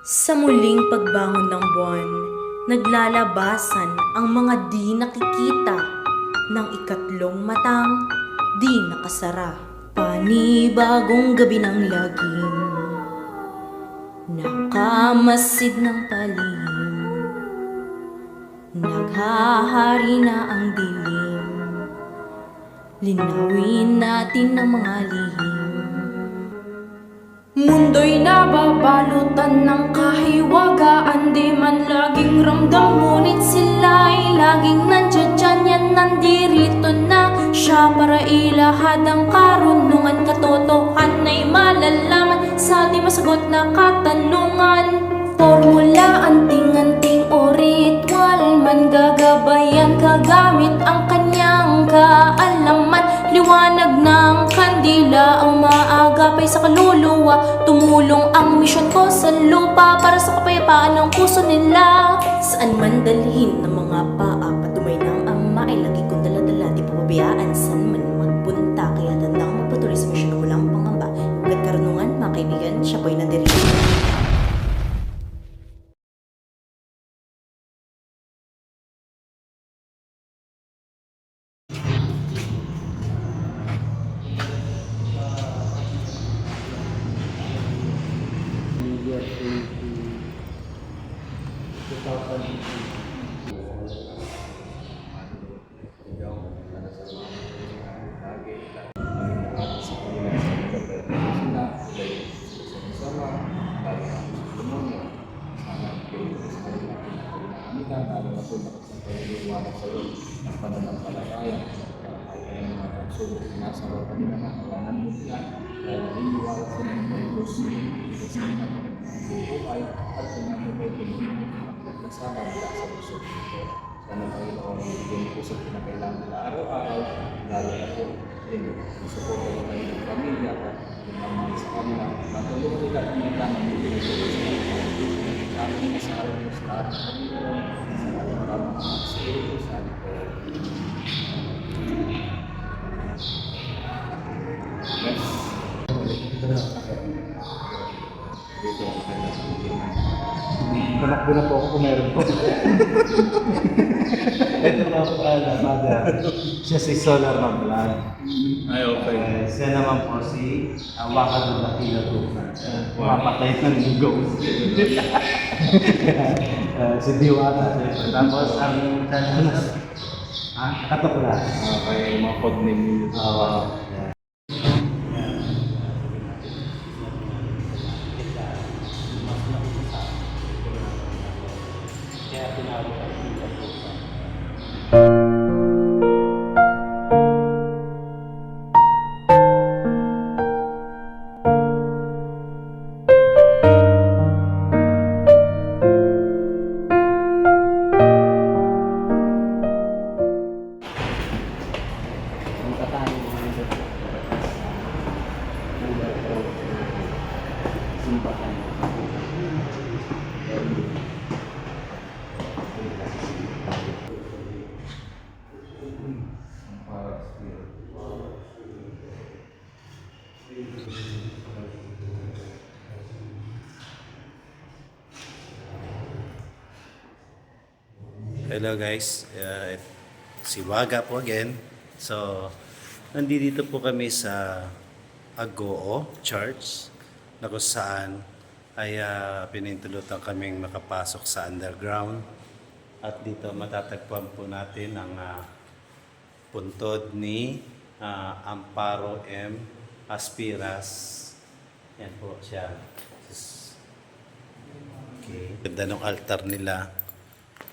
Sa muling pagbangon ng buwan, naglalabasan ang mga di nakikita ng ikatlong matang di nakasara. Panibagong gabi ng lagim, nakamasid ng palihim, naghahari na ang dilim, linawin natin ang mga lihim. Mundo'y nababalutan ng kahiwagaan. Di man laging ramdam Ngunit sila'y laging nandiyan Yan nandirito na siya Para ilahad ang karunungan. Katotohan ay malalaman. Sa di masagot na katanungan Formula, anting-anting Liwanag ng kandila ang maagapay sa kaluluwa. Tumulong ang misyon ko sa lupa Para sa kapayapaan ng puso nila. Saan man dalhin ng mga paa Patumay ng ama ay lagi kong daladala. Di pababayaan saan man magpunta. Kaya tanda ko magpatuloy sa misyon na walang pangamba. Hanggat karunungan, mga kaibigan, siya po'y nandirito Nasa ropa nila na kailangan mo sila dahil naniniwala sila ng Diyos sa buhay at pinapabay ko kasama nila sa puso dito. Sana Panginoon, bigyan po sa pinakailangan nila araw-araw, lalo na po din gusto ko ko kayo ng pamilya at lumamang sa kanila. Matulungan nila ang mga ng pinagsasabi sa kanila. Sa amin na sa araw ng sa ating Panginoon, sa ating tamang mga spirito, sa ating Panginoon. Yes. Dito ang kanya sa Tumakbo na po ako kung meron po. Ito na po pala, mother. Siya si Solar Mablan. Ay, okay. Eh, siya naman po si Awakan ng Lakila Tukan. Mapatay ng ghost. Eh, si Diwata. Tapos ang channel Ah, Katuklas. Okay, mga code name ninyo. Oo. Kaya Hello guys, uh, si Waga po again. So, nandito po kami sa Agoo Church na kung saan ay uh, pinintulutan kaming makapasok sa underground. At dito matatagpuan po natin ang ah, puntod ni ah, Amparo M. Aspiras. Yan po siya. Okay. Ganda ng altar nila.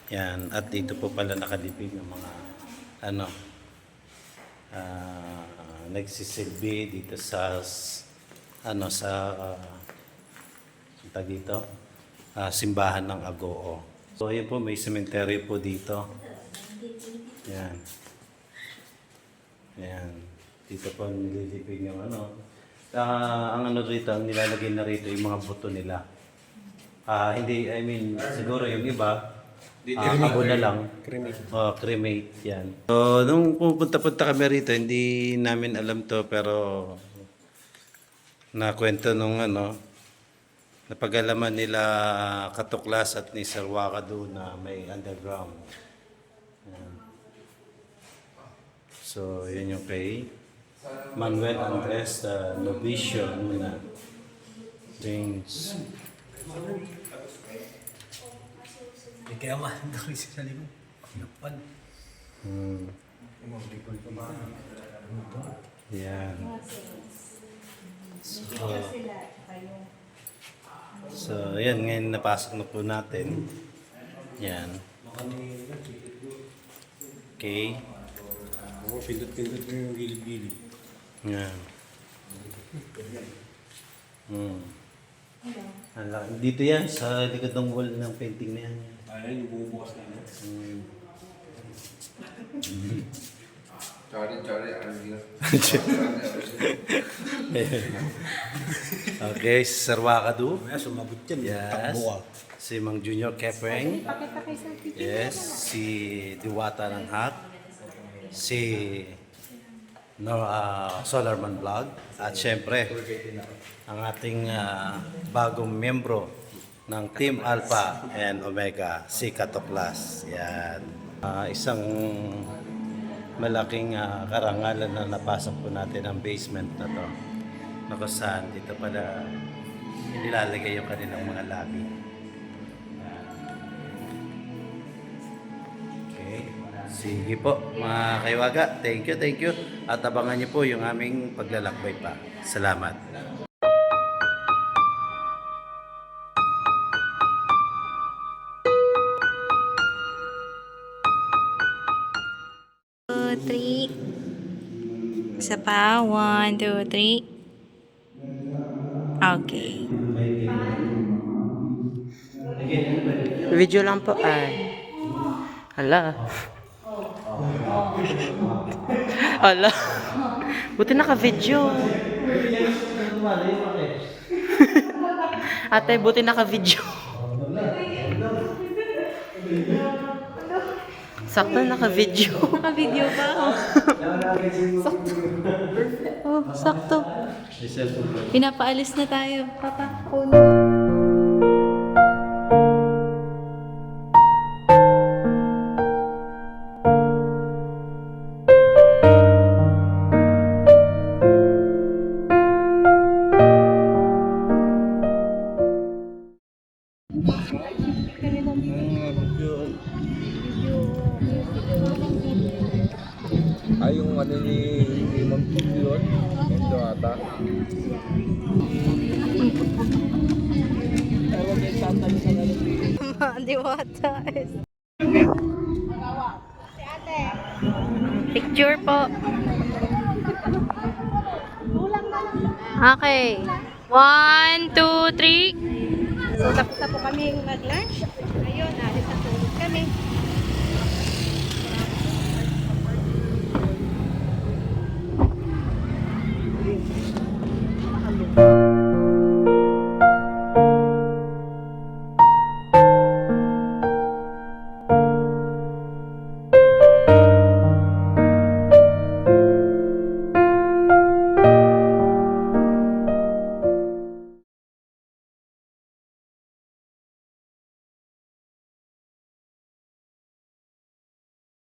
Yan, at dito po pala nakadipig ng mga ano ah, nagsisilbi dito sa ano sa uh, dito Ah, simbahan ng Agoo. So yun po may cemetery po dito. Yan. Yan. Dito po nililipig yung ano. Ah, ang ano rito, ang nilalagay na rito yung mga buto nila. Ah, hindi, I mean, siguro yung iba, Ah, abo na lang. Cremate. Oh, cremate yan. So, nung pupunta-punta kami rito, hindi namin alam to, pero nakwento nung ano, napagalaman nila Katuklas at ni Sir Wakadu na may underground. So, yun yung kay Manuel Andres uh, Novicio Luna. James. Eh, kaya mahal kami sa likod. Napan. Hmm. Yan. So, so, yan. Ngayon napasok na po natin. Yan. Okay. Oo, pindot-pindot mo yung gilid-gilid. Yan. Hmm. Ang laki. Dito yan, sa likod ng wall ng painting na yan. Ayun, yung bumubukas na yun. Hmm. Sorry, sorry. Yun? okay, si Sir Wakadu. Kaya sumagot yan. Yes. Si Mang Junior Kepeng. Yes. Si Diwata ng Hak. Si no, ah, Solarman Vlog. At syempre, ang ating ah, bagong membro ng Team Alpha and Omega, si Katoplas. Yan. Ah, isang malaking ah, karangalan na napasok po natin ang basement na to. Na kung saan dito pala inilalagay yung kanilang mga labi. Okay. Sige po, mga kaiwaga. Thank you, thank you. At abangan niyo po yung aming paglalakbay pa. Salamat. Two, three. Isa pa. One, two, three. Okay. Video lang po ay. Hala. Hala. Buti naka-video. Ate, buti naka-video. Sakto naka-video. Naka-video pa ako. sakto. Oh, sakto. Pinapaalis na tayo. Papa, phone. Diwata. Picture po. Okay. One, two, three. So, tapos na po kami mag-lunch. Ayun, alis na po kami.